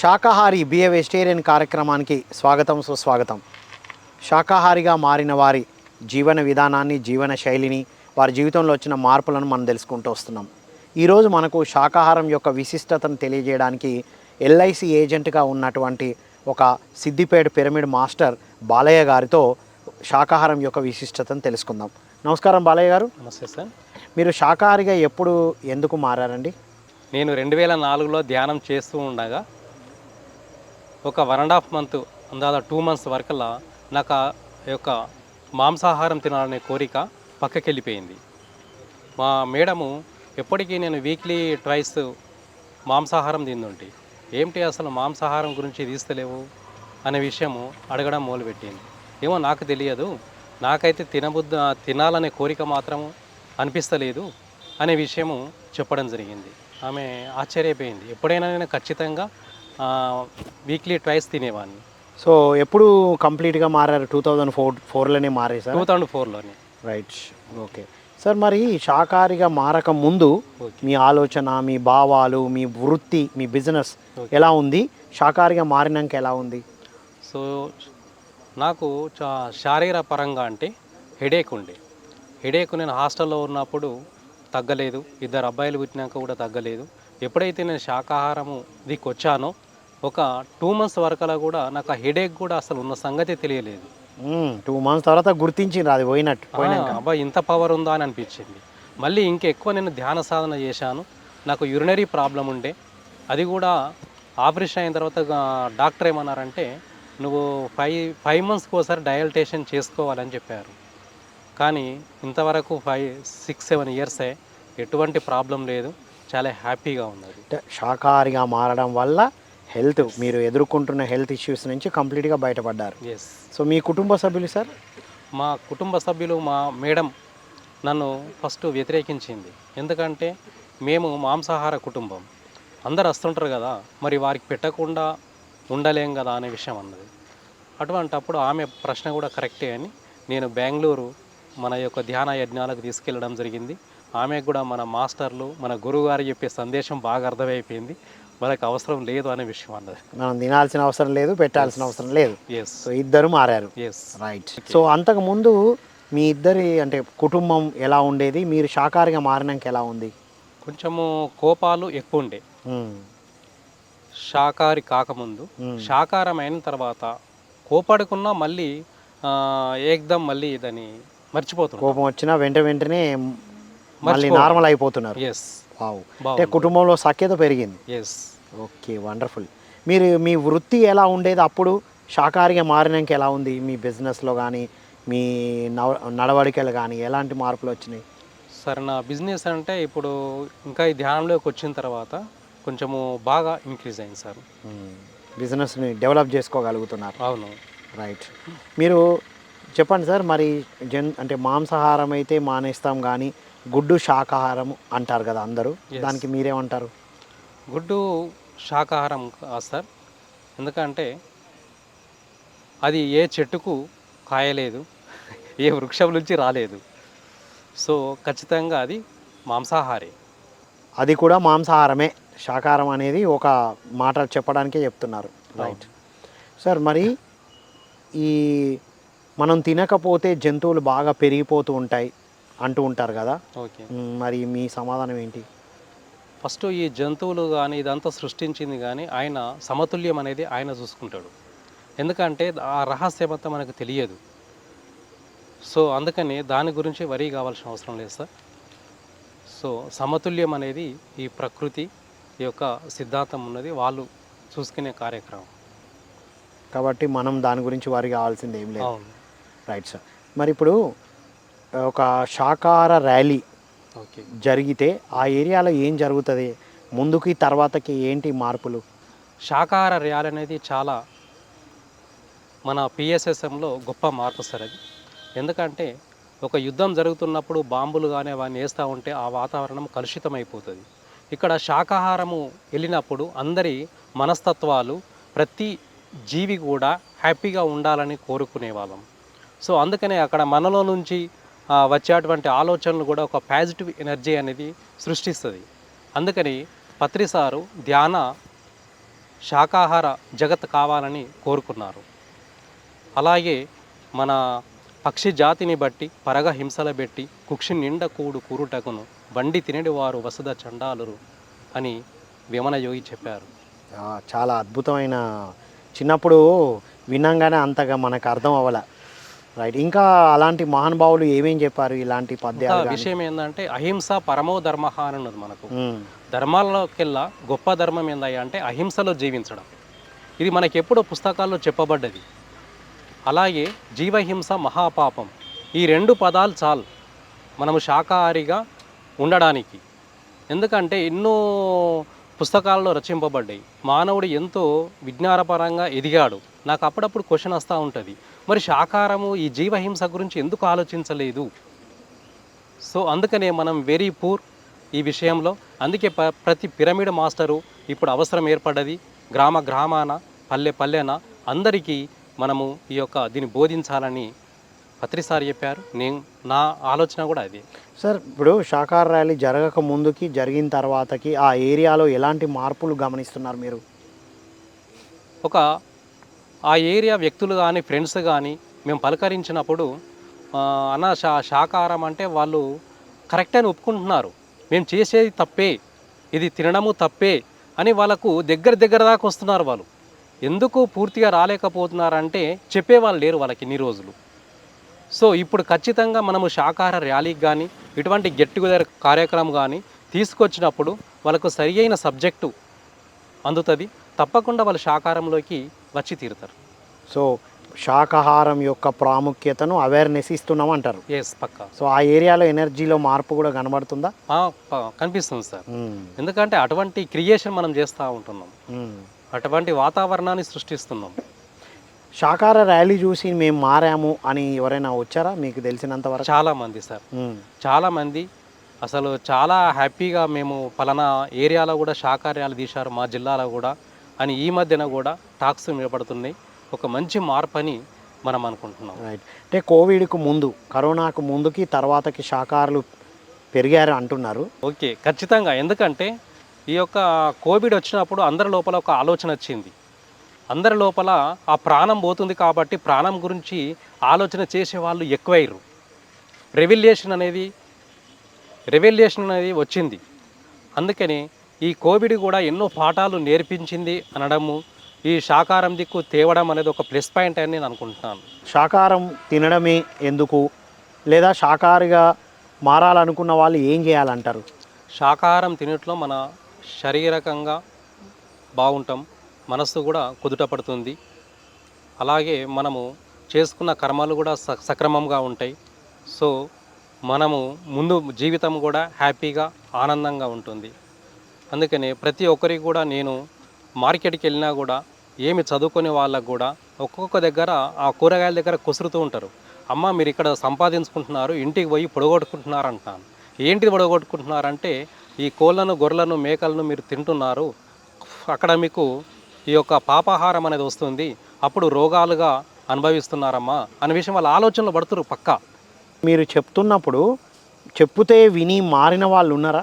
శాకాహారి be a vegetarian కార్యక్రమానికి స్వాగతం సుస్వాగతం. శాకాహారిగా మారిన వారి జీవన విధానాన్ని జీవన శైలిని వారి జీవితంలో వచ్చిన మార్పులను మనం తెలుసుకుంటూ వస్తున్నాం. ఈరోజు మనకు శాకాహారం యొక్క విశిష్టతను తెలియజేయడానికి ఎల్ఐసి ఏజెంట్గా ఉన్నటువంటి ఒక సిద్దిపేట పిరమిడ్ మాస్టర్ బాలయ్య గారితో శాకాహారం యొక్క విశిష్టతను తెలుసుకుందాం. నమస్కారం బాలయ్య గారు. నమస్తే సార్. మీరు శాకాహారిగా ఎప్పుడు ఎందుకు మారారండి? నేను రెండు వేల నాలుగులో ధ్యానం చేస్తూ ఉండగా ఒక వన్ అండ్ హాఫ్ మంత్ అందాల టూ మంత్స్ వరకల్లా నాకు ఆ యొక్క మాంసాహారం తినాలనే కోరిక పక్కకి వెళ్ళిపోయింది మా మేడము ఎప్పటికీ నేను వీక్లీ ట్వైస్ మాంసాహారం తిందుంటి ఏమిటి అసలు మాంసాహారం గురించి తీస్తలేవు? అనే విషయము అడగడం మొదలుపెట్టింది. ఏమో నాకు తెలియదు నాకైతే తినబుద్ధ తినాలనే కోరిక మాత్రము అనిపిస్తలేదు అనే విషయము చెప్పడం జరిగింది. ఆమె ఆశ్చర్యపోయింది. ఎప్పుడైనా నేను ఖచ్చితంగా వీక్లీ ట్వైస్ తినేవాడిని. సో ఎప్పుడు కంప్లీట్గా మారారు? టూ థౌజండ్ ఫోర్ ఫోర్లోనే మారారు సార్ టూ థౌజండ్ ఫోర్లోని రైట్ ఓకే. సార్ మరి శాకాహారిగా మారక ముందు మీ ఆలోచన మీ భావాలు మీ వృత్తి మీ బిజినెస్. ఎలా ఉంది? శాకాహారిగా మారినాక ఎలా ఉంది? సో నాకు చా శారీర పరంగా అంటే హెడేక్ ఉండే. హెడేక్ నేను హాస్టల్లో ఉన్నప్పుడు తగ్గలేదు. ఇద్దరు అబ్బాయిలు పుట్టినాక కూడా తగ్గలేదు. ఎప్పుడైతే నేను శాకాహారము దిక్కు వచ్చానో ఒక టూ మంత్స్ వరకలా కూడా నాకు ఆ హెడేక్ కూడా అసలు ఉన్న సంగతి తెలియలేదు. టూ మంత్స్ తర్వాత గుర్తించిండ్రు అది పోయినట్టు అబ్బా ఇంత పవర్ ఉందా అని అనిపించింది. మళ్ళీ ఇంకెక్కువ నేను ధ్యాన సాధన చేశాను. నాకు యూరినరీ ప్రాబ్లం ఉండే. అది కూడా ఆపరేషన్ అయిన తర్వాత డాక్టర్ ఏమన్నారంటే నువ్వు ఫైవ్ ఫైవ్ మంత్స్కి ఒకసారి డయల్టేషన్ చేసుకోవాలని చెప్పారు. కానీ ఇంతవరకు ఫైవ్ సిక్స్ సెవెన్ ఇయర్సే ఎటువంటి ప్రాబ్లం లేదు. చాలా హ్యాపీగా ఉన్నది. అంటే శాకాహారిగా మారడం వల్ల హెల్త్ మీరు ఎదుర్కొంటున్న హెల్త్ ఇష్యూస్ నుంచి కంప్లీట్గా బయటపడ్డారు. ఎస్ సో మీ కుటుంబ సభ్యులు సార్? మా కుటుంబ సభ్యులు మా మేడం నన్ను ఫస్ట్ వ్యతిరేకించింది. ఎందుకంటే మేము మాంసాహార కుటుంబం. అందరు వస్తుంటారు కదా మరి వారికి పెట్టకుండా ఉండలేం కదా అనే విషయం అన్నది. అటువంటప్పుడు ఆమె ప్రశ్న కూడా కరెక్టే అని నేను బెంగళూరు మన యొక్క ధ్యాన యజ్ఞాలకు తీసుకెళ్ళడం జరిగింది. ఆమెకు కూడా మన మాస్టర్లు మన గురువు గారు చెప్పే సందేశం బాగా అర్థమైపోయింది. మనకు అవసరం లేదు అనే విషయం అన్నది. మనం తినాల్సిన అవసరం లేదు పెట్టాల్సిన అవసరం లేదు. సో ఇద్దరు మారారు. రైట్ సో అంతకు ముందు మీ ఇద్దరి అంటే కుటుంబం ఎలా ఉండేది? మీరు శాకాహారిగా మారినాక ఎలా ఉంది? కొంచెము కోపాలు ఎక్కువ ఉండే. శాకాహారి కాకముందు. శాకాహారం అయిన తర్వాత కోపడుకున్నా మళ్ళీ ఏకదం మళ్ళీ దాన్ని మర్చిపోతున్నాం కోపం వచ్చినా వెంట వెంటనే మళ్ళీ నార్మల్ అయిపోతున్నారు. Yes wow. అంటే కుటుంబంలో సఖ్యత పెరిగింది. Yes okay wonderful. మీరు మీ వృత్తి ఎలా ఉండేది అప్పుడు? శాకాహారిగా మారినాక ఎలా ఉంది? మీ బిజినెస్లో కానీ మీ నవ నడవడికలు కానీ ఎలాంటి మార్పులు వచ్చినాయి? సరే నా బిజినెస్ అంటే ఇప్పుడు ఇంకా ఈ ధ్యానంలోకి వచ్చిన తర్వాత కొంచెము బాగా ఇంక్రీజ్ అయింది సార్. బిజినెస్ని డెవలప్ చేసుకోగలుగుతున్నారు. అవును. రైట్. మీరు చెప్పండి సార్ మరి జన్ అంటే మాంసాహారం అయితే మానేస్తాం కానీ గుడ్డు శాకాహారం అంటారు కదా అందరూ. దానికి మీరేమంటారు? గుడ్డు శాకాహారం కాదు సార్. ఎందుకంటే అది ఏ చెట్టుకు కాయలేదు ఏ వృక్షం నుంచి రాలేదు. సో ఖచ్చితంగా అది మాంసాహారి. అది కూడా మాంసాహారమే. శాకాహారం అనేది ఒక మాట చెప్పడానికే చెప్తున్నారు. రైట్ సార్ మరి ఈ మనం తినకపోతే జంతువులు బాగా పెరిగిపోతూ ఉంటాయి. అంటూ ఉంటారు కదా. ఓకే. మరి మీ సమాధానం ఏంటి? ఫస్ట్ ఈ జంతువులు కానీ ఇదంతా సృష్టించింది కానీ ఆయన సమతుల్యం అనేది ఆయన చూసుకుంటాడు. ఎందుకంటే ఆ రహస్యం అంతా మనకు తెలియదు. సో అందుకని దాని గురించి వరి కావాల్సిన అవసరం లేదు సార్. సో సమతుల్యం అనేది ఈ ప్రకృతి ఈ యొక్క సిద్ధాంతం ఉన్నది. వాళ్ళు చూసుకునే కార్యక్రమం. కాబట్టి మనం దాని గురించి వారి కావాల్సింది ఏం లేదు. Right sir. మరి ఇప్పుడు ఒక శాకాహార ర్యాలీ ఓకే. జరిగితే ఆ ఏరియాలో ఏం జరుగుతుంది? ముందుకి తర్వాతకి ఏంటి మార్పులు? శాకాహార ర్యాలీ అనేది చాలా మన పిఎస్ఎస్ఎంలో గొప్ప మార్పు సార్ అది. ఎందుకంటే ఒక యుద్ధం జరుగుతున్నప్పుడు బాంబులు కానీ అవన్నీ వేస్తూ ఉంటే ఆ వాతావరణం కలుషితమైపోతుంది. ఇక్కడ శాకాహారము వెళ్ళినప్పుడు అందరి మనస్తత్వాలు ప్రతి జీవి కూడా హ్యాపీగా ఉండాలని కోరుకునే వాళ్ళం సో అందుకనే అక్కడ మనలో నుంచి వచ్చేటువంటి ఆలోచనలు కూడా ఒక పాజిటివ్ ఎనర్జీ అనేది సృష్టిస్తుంది. అందుకని పత్రి సారు ధ్యాన శాకాహార జగత్ కావాలని కోరుకున్నారు. అలాగే మన పక్షి జాతిని బట్టి పరగ హింసల పెట్టి కుక్షి నిండ కూడు కూరుటకును బండి తినడి వారు వసద చండాలురు అని విమన యోగి చెప్పారు. చాలా అద్భుతమైన చిన్నప్పుడు వినంగానే అంతగా మనకు అర్థం అవ్వాల. రైట్ ఇంకా అలాంటి మహానుభావులు ఏమేం చెప్పారు ఇలాంటి పద్యాలు? విషయం ఏంటంటే అహింస పరమో ధర్మ అని ఉన్నది మనకు. ఉమ్, ధర్మాలకెల్లా గొప్ప ధర్మం ఏందయ్యా అంటే అహింసలో జీవించడం. ఇది మనకి ఎప్పుడో పుస్తకాల్లో చెప్పబడ్డది. అలాగే జీవహింస మహాపాపం. ఈ రెండు పదాలు చాలు. మనము శాకాహారిగా ఉండడానికి. ఎందుకంటే ఎన్నో పుస్తకాల్లో రచింపబడ్డాయి. మానవుడు ఎంతో విజ్ఞానపరంగా ఎదిగాడు. నాకు అప్పుడప్పుడు క్వశ్చన్ వస్తూ ఉంటుంది. మరి శాకాహారము ఈ జీవహింస గురించి ఎందుకు ఆలోచించలేదు? సో అందుకనే మనం వెరీ పూర్ ఈ విషయంలో. అందుకే ప- ప్రతి పిరమిడ్ మాస్టరు ఇప్పుడు అవసరం ఏర్పడ్డది గ్రామ గ్రామాన పల్లె పల్లెన అందరికీ మనము ఈ యొక్క దీన్ని బోధించాలని పత్రిసారి చెప్పారు. నేను నా ఆలోచన కూడా అదే. సార్ ఇప్పుడు శాకాహార ర్యాలీ జరగక ముందుకి జరిగిన తర్వాతకి ఆ ఏరియాలో ఎలాంటి మార్పులు గమనిస్తున్నారు మీరు? ఒక ఆ ఏరియా వ్యక్తులు కానీ ఫ్రెండ్స్ కానీ మేము పలకరించినప్పుడు అన్న శా శాకాహారం అంటే వాళ్ళు కరెక్ట్ అని ఒప్పుకుంటున్నారు. మేము చేసేది తప్పే ఇది తినడము తప్పే అని వాళ్ళకు దగ్గర దగ్గర దాకా వస్తున్నారు వాళ్ళు. ఎందుకు పూర్తిగా రాలేకపోతున్నారంటే చెప్పేవాళ్ళు లేరు వాళ్ళకి ఇన్ని రోజులు. సో ఇప్పుడు ఖచ్చితంగా మనము శాకాహార ర్యాలీకి కానీ ఇటువంటి గెట్ టుగెదర్ కార్యక్రమం కానీ తీసుకొచ్చినప్పుడు వాళ్ళకు సరి అయిన సబ్జెక్టు అందుతుంది. తప్పకుండా వాళ్ళు శాకాహారంలోకి వచ్చి తీరుతారు. సో శాకాహారం యొక్క ప్రాముఖ్యతను అవేర్నెస్ ఇస్తున్నాం అంటారు. ఎస్ పక్కా. సో ఆ ఏరియాలో ఎనర్జీలో మార్పు కూడా కనబడుతుందా? కనిపిస్తుంది సార్. ఉమ్, ఎందుకంటే అటువంటి క్రియేషన్ మనం చేస్తూ ఉంటున్నాం. ఉమ్. అటువంటి వాతావరణాన్ని సృష్టిస్తున్నాం. శాకాహార ర్యాలీ చూసి మేము మారాము అని ఎవరైనా వచ్చారా? మీకు తెలిసినంత వరకు? చాలా మంది సార్. ఉమ్, చాలా మంది. అసలు చాలా హ్యాపీగా మేము పలానా ఏరియాలో కూడా శాకార్యాలు తీశారు మా జిల్లాలో కూడా. అని ఈ మధ్యన కూడా టాక్స్ నిలబడుతున్నాయి. ఒక మంచి మార్పు అని మనం అనుకుంటున్నాం. రైట్ అంటే కోవిడ్కు ముందు కరోనాకు ముందుకి తర్వాతకి శాకాహారులు పెరిగారు అంటున్నారు. ఓకే ఖచ్చితంగా. ఎందుకంటే ఈ యొక్క కోవిడ్ వచ్చినప్పుడు అందరి లోపల ఒక ఆలోచన వచ్చింది. అందరి లోపల ఆ ప్రాణం పోతుంది కాబట్టి ప్రాణం గురించి ఆలోచన చేసే వాళ్ళు ఎక్కువయ్యారు. రెవిల్యూషన్ అనేది రెవల్యూషన్ అనేది వచ్చింది. అందుకని ఈ కోవిడ్ కూడా ఎన్నో పాఠాలు నేర్పించింది అనడము ఈ శాకాహారం దిక్కు తేవడం అనేది ఒక ప్లస్ పాయింట్ అని నేను అనుకుంటున్నాను. శాకాహారం తినడమే ఎందుకు? లేదా శాకాహారిగా మారాలనుకున్న వాళ్ళు ఏం చేయాలంటారు? శాకాహారం తినట్లో మన శారీరకంగా బాగుంటాం మనస్సు కూడా కుదుట పడుతుంది. అలాగే మనము చేసుకున్న కర్మలు కూడా స సక్రమంగా ఉంటాయి. సో మనము ముందు జీవితం కూడా హ్యాపీగా ఆనందంగా ఉంటుంది. అందుకని ప్రతి ఒక్కరికి కూడా నేను మార్కెట్కి వెళ్ళినా కూడా ఏమి చదువుకునే వాళ్ళకు కూడా ఒక్కొక్క దగ్గర ఆ కూరగాయల దగ్గర కుసురుతూ ఉంటారు. అమ్మ మీరు ఇక్కడ సంపాదించుకుంటున్నారు ఇంటికి పోయి పొడగొట్టుకుంటున్నారు అంటున్నాను ఏంటిది పొడగొట్టుకుంటున్నారంటే ఈ కోళ్ళను గొర్రెలను మేకలను మీరు తింటున్నారు. అక్కడ మీకు ఈ యొక్క పాపాహారం అనేది వస్తుంది. అప్పుడు రోగాలుగా అనుభవిస్తున్నారమ్మా. అనే విషయం వాళ్ళ ఆలోచనలు పడుతురు పక్కా. మీరు చెప్తున్నప్పుడు చెప్తే విని మారిన వాళ్ళు ఉన్నారా?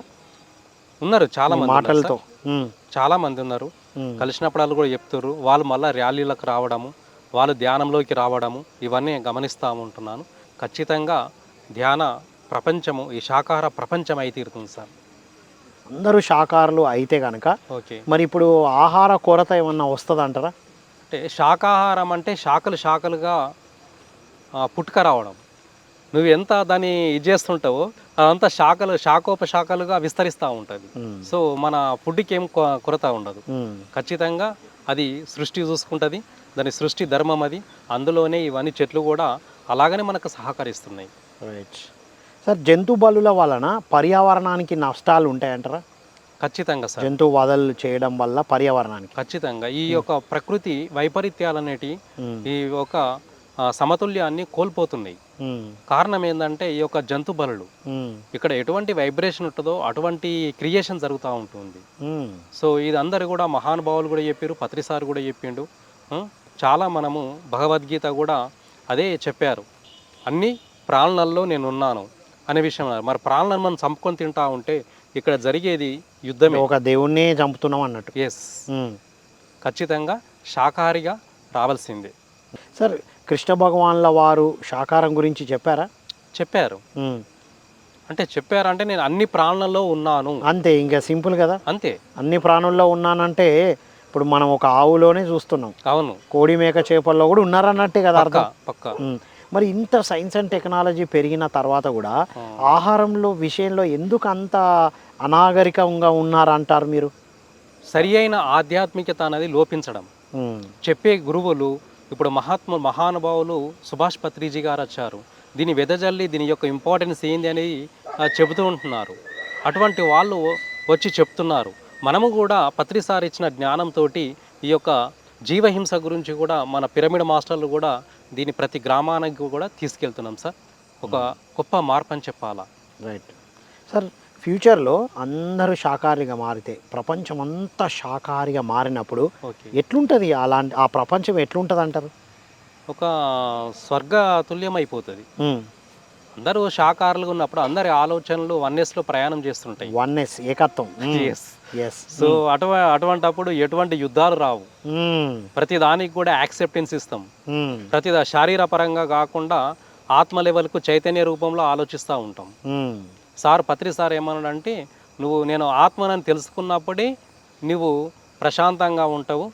ఉన్నారు చాలా మంది మాటలతో. చాలా మంది ఉన్నారు. కలిసినప్పుడు వాళ్ళు కూడా చెప్తారు వాళ్ళు మళ్ళీ ర్యాలీలకు రావడము వాళ్ళు ధ్యానంలోకి రావడము ఇవన్నీ గమనిస్తూ ఉంటున్నాను. ఖచ్చితంగా ధ్యాన ప్రపంచము ఈ శాకాహార ప్రపంచం అయి తీరుతుంది సార్. అందరూ శాకాహారులు అయితే కనుక ఓకే. మరి ఇప్పుడు ఆహార కొరత ఏమన్నా వస్తుంది అంటారా అంటే శాకాహారం అంటే శాఖలు శాఖలుగా పుట్టుక రావడం. నువ్వు ఎంత దాన్ని ఇది చేస్తుంటావో అదంతా శాఖలు శాఖోపశాఖలుగా విస్తరిస్తూ ఉంటుంది. సో మన ఫుడ్కి ఏం కొరత ఉండదు. ఖచ్చితంగా అది సృష్టి చూసుకుంటుంది దాని సృష్టి ధర్మం అది. అందులోనే ఇవన్నీ చెట్లు కూడా అలాగనే మనకు సహకరిస్తున్నాయి. రైట్ సార్ జంతు బలుల వలన పర్యావరణానికి నష్టాలు ఉంటాయంటారా? ఖచ్చితంగా సార్. జంతు వదలు చేయడం వల్ల పర్యావరణానికి. ఖచ్చితంగా. ఈ యొక్క ప్రకృతి వైపరీత్యాలు అనేటి ఉమ్, ఈ యొక్క ఆ, సమతుల్యాన్ని కోల్పోతున్నాయి. కారణం ఏంటంటే ఈ యొక్క జంతు బలులు. ఉమ్, ఇక్కడ ఎటువంటి వైబ్రేషన్ ఉంటుందో అటువంటి క్రియేషన్ జరుగుతూ ఉంటుంది. సో ఇది అందరు కూడా మహానుభావులు కూడా చెప్పారు పత్రిసారి కూడా చెప్పిండు. చాలా మనము భగవద్గీత కూడా అదే చెప్పారు. అన్ని ప్రాణాలలో నేను ఉన్నాను అనే విషయం. మరి ప్రాణాలను మనం చంపుకొని తింటా ఉంటే ఇక్కడ జరిగేది యుద్ధమే. ఒక దేవుణ్ణే చంపుతున్నాం అన్నట్టు. ఎస్ ఖచ్చితంగా శాకాహారిగా రావాల్సిందే. సార్ కృష్ణ భగవాన్ల వారు శాకారం గురించి చెప్పారా? చెప్పారు. అంటే చెప్పారంటే నేను అన్ని ప్రాణులలో ఉన్నాను. అంతే ఇంకా సింపుల్ కదా? అంతే. అన్ని ప్రాణుల్లో ఉన్నానంటే ఇప్పుడు మనం ఒక ఆవులోనే చూస్తున్నాం. అవును. కోడి మేక చేపల్లో కూడా ఉన్నారన్నట్టే కదా అర్థం? పక్క. మరి ఇంత సైన్స్ అండ్ టెక్నాలజీ పెరిగిన తర్వాత కూడా. ఆహారంలో విషయంలో ఎందుకు అంత అనాగరికంగా ఉన్నారంటారు మీరు? సరి అయిన ఆధ్యాత్మికత అనేది లోపించడం. చెప్పే గురువులు ఇప్పుడు మహాత్మ మహానుభావులు సుభాష్ పత్రిజీ గారు వచ్చారు. దీని వెదజల్లి దీని యొక్క ఇంపార్టెన్స్ ఏంది అనేది ఆ, చెబుతూ ఉంటున్నారు. అటువంటి వాళ్ళు వచ్చి చెప్తున్నారు. మనము కూడా పత్రి సార్ ఇచ్చిన జ్ఞానంతో ఈ యొక్క జీవహింస గురించి కూడా మన పిరమిడ్ మాస్టర్లు కూడా దీని ప్రతి గ్రామానికి కూడా తీసుకెళ్తున్నాం సార్. ఒక గొప్ప మార్పు అని చెప్పాలా? రైట్ సార్ ఫ్యూచర్లో అందరూ శాకాహారిగా మారితే ప్రపంచం అంతా శాకాహారిగా మారినప్పుడు ఎట్లుంటుంది అలాంటి ఆ ప్రపంచం ఎట్లుంటుంది అంటారు ఒక స్వర్గ తుల్యం అయిపోతుంది. అందరూ శాకాహారులుగా ఉన్నప్పుడు అందరి ఆలోచనలు వన్నెస్లో ప్రయాణం చేస్తుంటాయి. వన్నెస్ ఏకత్వం. సో అటు అటువంటప్పుడు ఎటువంటి యుద్ధాలు రావు. ప్రతి దానికి కూడా యాక్సెప్టెన్స్ ఇస్తాం. ప్రతి దా- శారీరపరంగా కాకుండా ఆత్మ లెవెల్కు చైతన్య రూపంలో ఆలోచిస్తూ ఉంటాం. సార్ పత్రి సార్ ఏమన్నాడంటే నువ్వు నేను ఆత్మనని తెలుసుకున్నప్పుడే నువ్వు ప్రశాంతంగా ఉంటావు?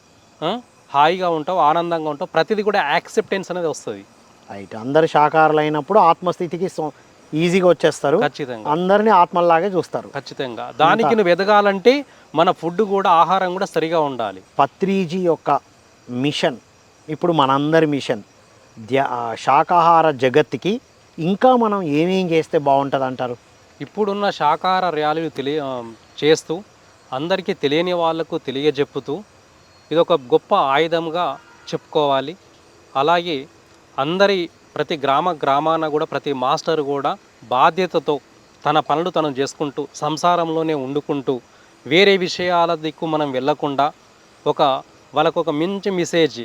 హాయిగా ఉంటావు ఆనందంగా ఉంటావు. ప్రతిదీ కూడా యాక్సెప్టెన్స్ అనేది వస్తుంది. రైట్. అందరు శాకాహారులు అయినప్పుడు ఆత్మస్థితికి ఈజీగా వచ్చేస్తారు. ఖచ్చితంగా. అందరినీ ఆత్మల్లాగే చూస్తారు. ఖచ్చితంగా. దానికి నువ్వు ఎదగాలంటే మన ఫుడ్ కూడా ఆహారం కూడా సరిగా ఉండాలి. పత్రిజీ యొక్క మిషన్ ఇప్పుడు మనందరి మిషన్ శాకాహార జగత్తుకి ఇంకా మనం ఏమేం చేస్తే బాగుంటుంది అంటారు ఇప్పుడున్న శాకాహార ర్యాలీలు తెలియ చేస్తూ అందరికీ తెలియని వాళ్ళకు తెలియజెప్పుతూ ఇది ఒక గొప్ప ఆయుధంగా చెప్పుకోవాలి. అలాగే అందరి ప్రతి గ్రామ గ్రామాన కూడా ప్రతి మాస్టర్ కూడా బాధ్యతతో తన పనులు తను చేసుకుంటూ సంసారంలోనే వండుకుంటూ వేరే విషయాల దిక్కు మనం వెళ్ళకుండా ఒక వాళ్ళకు ఒక మంచి మెసేజ్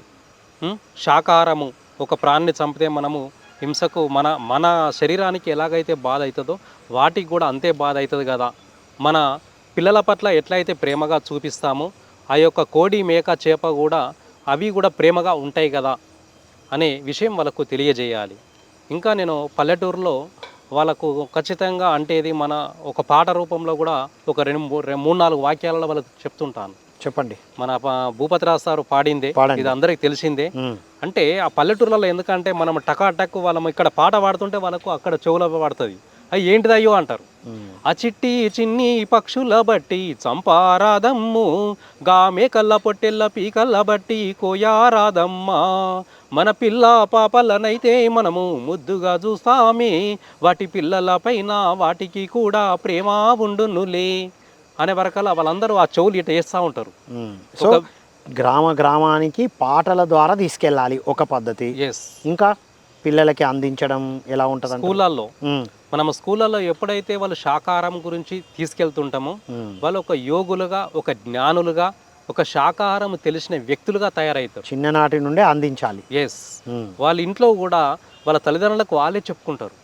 శాకాహారము ఒక ప్రాణిని చంపితే మనము హింసకు మన మన శరీరానికి ఎలాగైతే బాధ అవుతుందో వాటికి కూడా అంతే బాధ అవుతుంది కదా. మన పిల్లల పట్ల ఎట్లయితే ప్రేమగా చూపిస్తామో ఆ యొక్క కోడి మేక చేప కూడా అవి కూడా ప్రేమగా ఉంటాయి కదా అనే విషయం వాళ్ళకు తెలియజేయాలి. ఇంకా నేను పల్లెటూరులో వాళ్ళకు ఖచ్చితంగా అంటే ఇది మన ఒక పాట రూపంలో కూడా ఒక రెండు మూడు నాలుగు వాక్యాలలో వాళ్ళకు చెప్తుంటాను. చెప్పండి. మన భూపతిరాజు సారు పాడిందే. ఇది అందరికి తెలిసిందే. అంటే ఆ పల్లెటూర్లలో ఎందుకంటే మనం టకా టక్ వాళ్ళం ఇక్కడ పాట పాడుతుంటే వాళ్ళకు అక్కడ చెవులో పడుతుంది అవి ఏంటిది అయ్యో అంటారు. ఆ చిట్టి చిన్ని పక్షుల బట్టి చంపారాదమ్ము గామే కళ్ళ పొట్టెల్ల పీకల్ల బట్టి కోయారాదమ్మ మన పిల్ల పాపలనైతే మనము ముద్దుగా చూస్తామే వాటి పిల్లల పైన వాటికి కూడా ప్రేమ ఉండునులే అనే వరకల్లా వాళ్ళందరూ ఆ చెవులు ఇట వేస్తూ ఉంటారు. సో గ్రామ గ్రామానికి పాటల ద్వారా తీసుకెళ్ళాలి ఒక పద్ధతి. ఇంకా పిల్లలకి అందించడం ఎలా ఉంటుంది స్కూళ్ళల్లో. మనం స్కూళ్ళల్లో ఎప్పుడైతే వాళ్ళు శాకాహారం గురించి తీసుకెళ్తుంటామో వాళ్ళు ఒక యోగులుగా ఒక జ్ఞానులుగా ఒక శాకాహారం తెలిసిన వ్యక్తులుగా తయారవుతారు. చిన్ననాటి నుండే అందించాలి. ఎస్ వాళ్ళ ఇంట్లో కూడా వాళ్ళ తల్లిదండ్రులకు వాళ్ళే చెప్పుకుంటారు.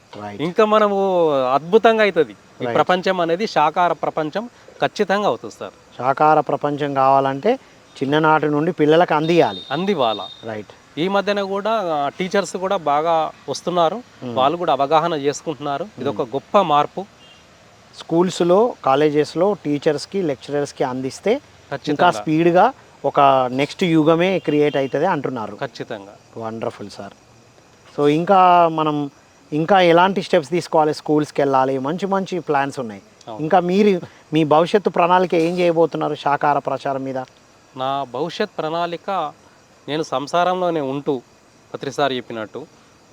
ఇంకా మనము అద్భుతంగా అవుతుంది. ఈ ప్రపంచం అనేది శాకాహార ప్రపంచం ఖచ్చితంగా అవుతుంది సార్. శాకాహార ప్రపంచం కావాలంటే చిన్ననాటి నుండి పిల్లలకు అందియాలి. అంది వాళ్ళ రైట్ ఈ మధ్యన కూడా టీచర్స్ కూడా బాగా వస్తున్నారు. వాళ్ళు కూడా అవగాహన చేసుకుంటున్నారు. ఇది ఒక గొప్ప మార్పు. స్కూల్స్లో కాలేజెస్లో టీచర్స్కి లెక్చరర్స్కి అందిస్తే ఇంకా స్పీడ్గా ఒక నెక్స్ట్ యుగమే క్రియేట్ అవుతుంది అంటున్నారు. ఖచ్చితంగా. వండర్ఫుల్ సార్ సో ఇంకా మనం ఇంకా ఎలాంటి స్టెప్స్ తీసుకోవాలి? స్కూల్స్కి వెళ్ళాలి. మంచి మంచి ప్లాన్స్ ఉన్నాయి. ఇంకా మీరు మీ భవిష్యత్తు ప్రణాళిక ఏం చేయబోతున్నారు? శాకాహార ప్రచారం మీద? నా భవిష్యత్ ప్రణాళిక నేను సంసారంలోనే ఉంటూ పత్రిసారి చెప్పినట్టు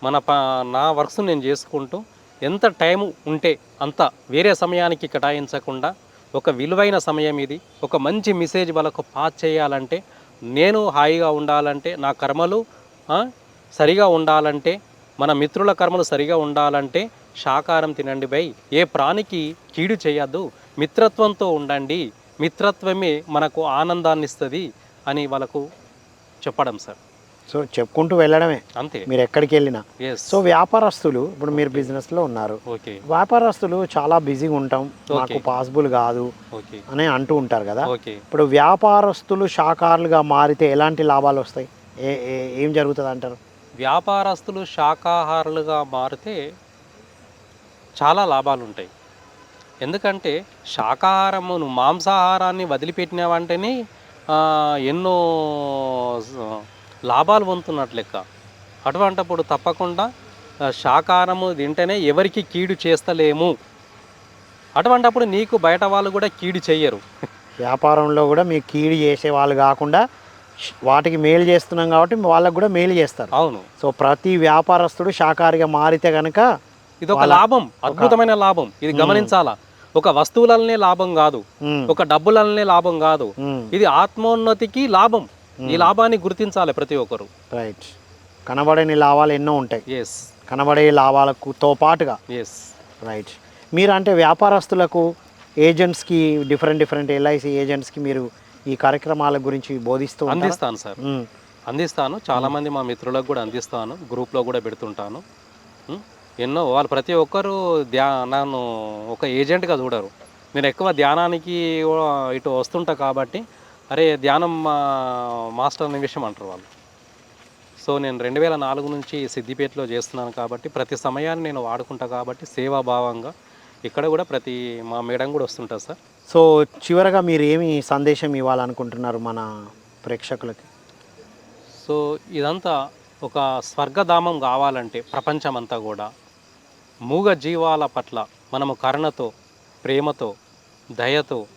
మన ప నా వర్క్స్ నేను చేసుకుంటూ ఎంత టైం ఉంటే అంత వేరే సమయానికి కేటాయించకుండా ఒక విలువైన సమయం ఇది ఒక మంచి మెసేజ్ వాళ్ళకు పాస్ చేయాలంటే నేను హాయిగా ఉండాలంటే నా కర్మలు సరిగా ఉండాలంటే మన మిత్రుల కర్మలు సరిగా ఉండాలంటే శాకాహారం తినండి బై. ఏ ప్రాణికి కీడు చేయొద్దు. మిత్రత్వంతో ఉండండి. మిత్రత్వమే మనకు ఆనందాన్ని ఇస్తుంది అని వాళ్ళకు చెప్పడం సార్. సో చెప్పుకుంటూ వెళ్ళడమే. అంతే. మీరు ఎక్కడికి వెళ్ళినా సో వ్యాపారస్తులు ఇప్పుడు మీరు బిజినెస్లో ఉన్నారు. ఓకే. వ్యాపారస్తులు చాలా బిజీగా ఉంటాం. మాకు పాసిబుల్ కాదు అని అంటూ ఉంటారు కదా. ఇప్పుడు వ్యాపారస్తులు శాకాహారులుగా మారితే ఎలాంటి లాభాలు వస్తాయి? ఏ ఏ- ఏం జరుగుతుంది అంటారు? వ్యాపారస్తులు శాకాహారులుగా మారితే చాలా లాభాలు ఉంటాయి ఎందుకంటే శాకాహారము నువ్వు మాంసాహారాన్ని వదిలిపెట్టినావంటేనే ఎన్నో లాభాలు పొందుతున్నట్లు లెక్క. అటువంటప్పుడు తప్పకుండా శాకాహారము తింటేనే ఎవరికి కీడు చేస్తలేము. అటువంటప్పుడు నీకు బయట వాళ్ళు కూడా కీడు చెయ్యరు. వ్యాపారంలో కూడా మీకు కీడు చేసే వాళ్ళు కాకుండా వాటికి మేలు చేస్తున్నాం కాబట్టి వాళ్ళకు కూడా మేలు చేస్తారు. అవును. సో ప్రతి వ్యాపారస్తుడు శాకాహారిగా మారితే కనుక ఇది ఒక లాభం అద్భుతమైన లాభం. ఇది గమనించాలా? ఒక వస్తువులనే లాభం కాదు. ఒక డబ్బులనే లాభం కాదు. ఇది ఆత్మోన్నతికి లాభం. ఈ లాభాన్ని గుర్తించాలి ప్రతి ఒక్కరు. రైట్. కనబడని లాభాలు ఎన్నో ఉంటాయి. ఎస్ కనబడే లాభాలకు తో పాటుగా. Yes right. మీరు అంటే వ్యాపారస్తులకు ఏజెంట్స్కి డిఫరెంట్ డిఫరెంట్ ఎల్ఐసి ఏజెంట్స్కి మీరు ఈ కార్యక్రమాల గురించి బోధిస్తూ? అందిస్తాను సార్. అందిస్తాను. చాలా మంది మా మిత్రులకు కూడా అందిస్తాను. గ్రూప్లో కూడా పెడుతుంటాను? ఎన్నో వాళ్ళు ప్రతి ఒక్కరు ధ్యా నన్ను ఒక ఏజెంట్గా చూడరు. నేను ఎక్కువ ధ్యానానికి ఇటు వస్తుంటా కాబట్టి అరే ధ్యానం మా మాస్టర్ అనే విషయం అంటారు వాళ్ళు. సో నేను రెండు వేల నాలుగు నుంచి సిద్దిపేటలో చేస్తున్నాను కాబట్టి ప్రతి సమయాన్ని నేను వాడుకుంటా కాబట్టి సేవాభావంగా ఇక్కడ కూడా ప్రతి మా మేడం కూడా వస్తుంటారు సార్. సో చివరగా మీరు ఏమి సందేశం ఇవ్వాలనుకుంటున్నారు మన ప్రేక్షకులకి? సో ఇదంతా ఒక స్వర్గధామం కావాలంటే ప్రపంచమంతా కూడా మూగ జీవాల పట్ల మనము కరుణతో ప్రేమతో దయతో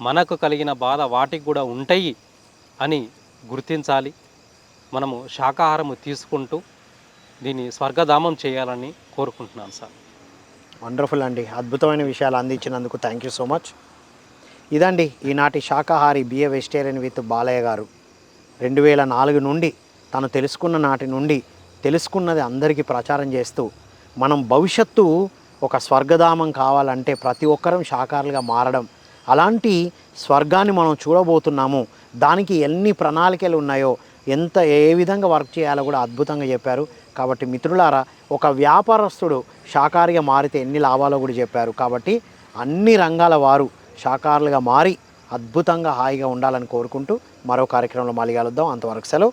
మనకు కలిగిన బాధ వాటికి కూడా ఉంటాయి అని గుర్తించాలి. మనము శాకాహారము తీసుకుంటూ దీన్ని స్వర్గధామం చేయాలని కోరుకుంటున్నాను సార్. వండర్ఫుల్ అండి. అద్భుతమైన విషయాలు అందించినందుకు థ్యాంక్ యూ సో మచ్ ఇదండి ఈనాటి శాకాహారి be a vegetarian with Balayya గారు. రెండు వేల నాలుగు నుండి తను తెలుసుకున్న నాటి నుండి తెలుసుకున్నది అందరికీ ప్రచారం చేస్తూ మనం భవిష్యత్తు ఒక స్వర్గధామం కావాలంటే ప్రతి ఒక్కరం శాకారులుగా మారడం అలాంటి స్వర్గాన్ని మనం చూడబోతున్నాము. దానికి ఎన్ని ప్రణాళికలు ఉన్నాయో ఎంత ఏ విధంగా వర్క్ చేయాలో కూడా అద్భుతంగా చెప్పారు. కాబట్టి మిత్రులారా ఒక వ్యాపారస్తుడు శాకారిగా మారితే ఎన్ని లాభాలో కూడా చెప్పారు. కాబట్టి అన్ని రంగాల వారు శాకారులుగా మారి అద్భుతంగా హాయిగా ఉండాలని కోరుకుంటూ మరో కార్యక్రమంలో మళ్ళీ కలుద్దాం. అంతవరకు సెలవు.